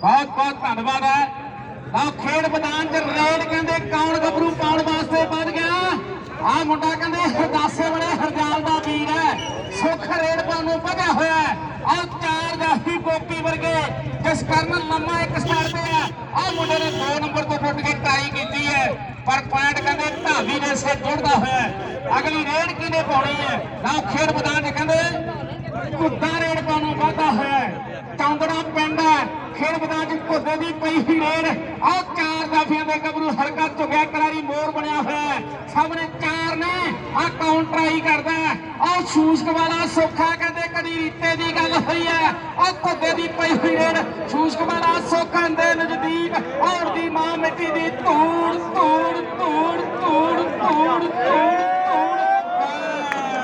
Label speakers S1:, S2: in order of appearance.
S1: ਬਹੁਤ ਬਹੁਤ ਧੰਨਵਾਦ ਹੈ। ਆਹ ਖੇਡ ਮੈਦਾਨ 'ਚ ਰੇਡ ਕਹਿੰਦੇ ਕੌਣ ਗੱਭਰੂ ਪਾਉਣ ਵਾਸਤੇ ਵੱਧ ਗਿਆ? ਆਹ ਮੁੰਡਾ ਕਹਿੰਦੇ ਹਰਦਾਸੇ ਵਾਲੇ ਹਰਜਾਲ ਦਾ ਵੀਰ ਹੈ। ਸੁੱਖ ਰੇਡ ਪਾਉਣ ਨੂੰ ਵਧਿਆ ਹੋਇਆ ਹੈ। ਆਹ ਚਾਰ ਜਾਫੀ ਗੋਪੀ ਵਰਗੇ, ਜਿਸ ਕਰਨ ਲੰਮਾ ਇੱਕ ਸਟਾਰ ਤੇ ਆ। ਮੁੰਡੇ ਨੇ 2 ਨੰਬਰ ਤੋਂ ਟੁੱਟ ਕੇ ਟਰਾਈ ਕੀਤੀ ਹੈ। ਪਰ ਪੁਆਇੰਟ ਕਹਿੰਦੇ ਢਾਬੀ ਦੇ ਸੇ ਜੁੜਦਾ ਹੋਇਆ ਅਗਲੀ ਰੇਡ ਕਿਹਨੇ ਪਾਉਣੀ ਹੈ? ਨਾ ਖੇਡ ਮੈਦਾਨ 'ਚ ਕਹਿੰਦੇ ਕੁੱਤਾ ਰੇਡ ਪਾਉਣ ਵਾਧਾ ਹੋਇਆ ਹੈ। ਚੌਂਦੜਾ ਪਿੰਡ ਹੈ। ਖੇਡ ਮੈਦਾਨ 'ਚ ਘੁੱਦੇ ਦੀ ਪਈ ਹੀ ਰੇਡ ਆਹ ਚਾਰ ਦਾਫੀਆਂ ਦੇ ਗੱਭਰੂ ਹਰਕਤ ਝੁਕਿਆ ਕਰਾਰੀ ਮੋਰ ਬਣਿਆ ਹੋਇਆ ਹੈ। ਸਾਹਮਣੇ ਚਾਰ ਨੇ। ਆਹ ਕਾਊਂਟਰ ਆਈ ਕਰਦਾ ਆਹ ਸ਼ੂਸ਼ਕ ਵਾਲਾ ਸੋਖਾ ਕਹਿੰਦੇ ਕਦੀ ਰੀਤੇ ਦੀ ਗੱਲ ਹੋਈ ਹੈ। ਆਹ ਘੁੱਦੇ ਦੀ ਪਈ ਹੋਈ ਰੇੜ। ਸ਼ੂਸ਼ਕ ਵਾਲਾ ਸੋਖਾਂ ਦੇ ਨਜ਼ਦੀਕ ਔਰ ਦੀ ਮਾਂ ਮਿੱਟੀ ਦੀ